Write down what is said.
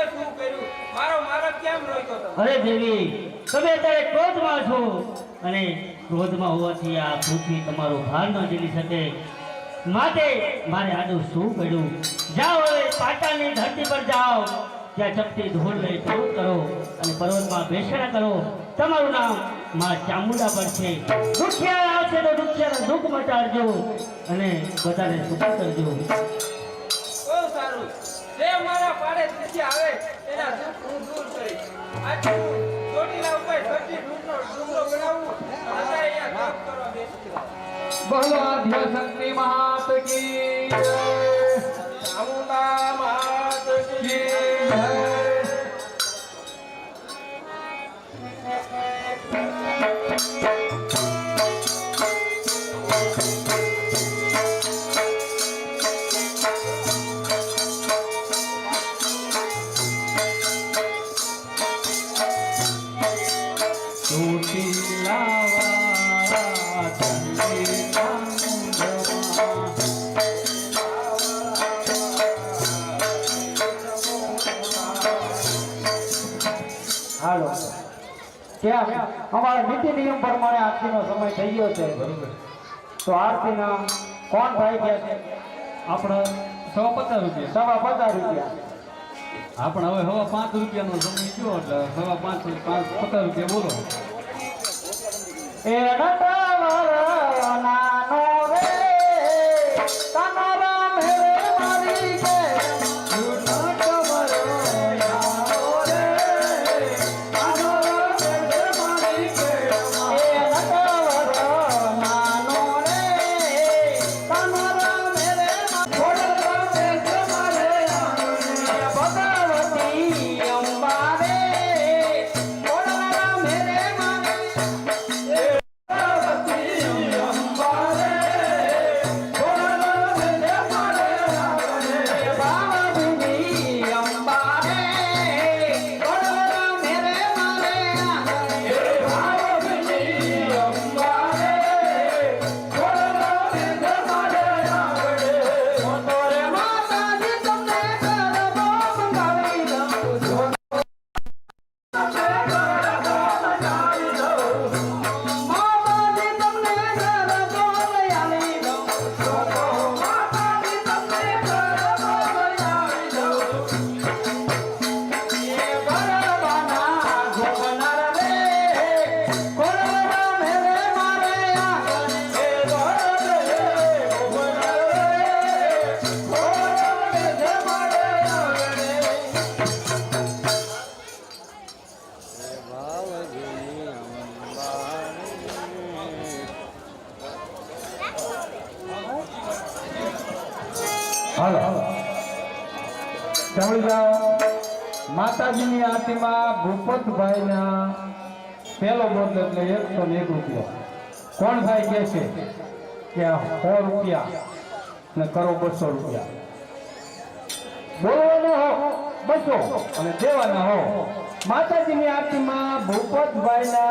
તમે શું કર્યું? મારો મારો કેમ રોક્યો તમે? અરે દેવી, તમે અત્યારે ક્રોધમાં છો. અને ક્રોધમાં હોવાથી આ પૃથ્વી તમારો ભાર ન ઝીલી શકે. માટે મારે આનું શું કર્યું? જાઓ હવે પાટાની ધરતી પર જાઓ. ત્યાં ચપટી ધોળ લઈ ધૂળ કરો અને પર્વતમાં બેસણા કરો. તમારું નામમાં ચામુંડા પર છે. દુખિયા આવશે તો દુખિયાના દુઃખ મટાડજો અને બધાને સુખ કરજો. પાડે નીચે આવે, એના દુઃખ હું દૂર કરીશ. હું ચોટીલા ઉપર ધરતી ડુંગરો ડુંગરો બનાવું, અને અહીંયા તપ કરવા બેસી. ભગવાન શક્તિ મહાત કી ચંડી ચામુંડમાં હાલો. કેમ અમારા નીતિ નિયમ પ્રમાણે આરતીનો સમય થઈ ગયો છે. તો આરતીના કોણ ભાઈ ગયા છે? આપણે સવા પચાસ રૂપિયા. સવા પચાસ રૂપિયા. આપણે હવે હવા પાંચ રૂપિયાનો સમય ગયો એટલે હવા પાંચ પાંચ, પચાસ રૂપિયા બોલો. એ હાલો. સાંભળી જાઓ. માતાજીની આરતીમાં ભૂપતભાઈના પહેલો બોધ એટલે એકસો ને એક રૂપિયા. કોણ ભાઈ કહે છે? કે સો રૂપિયા ને કરો બસો રૂપિયા. બોલવાના હો, બસો. અને દેવાના હો. માતાજીની આરતીમાં ભૂપતભાઈના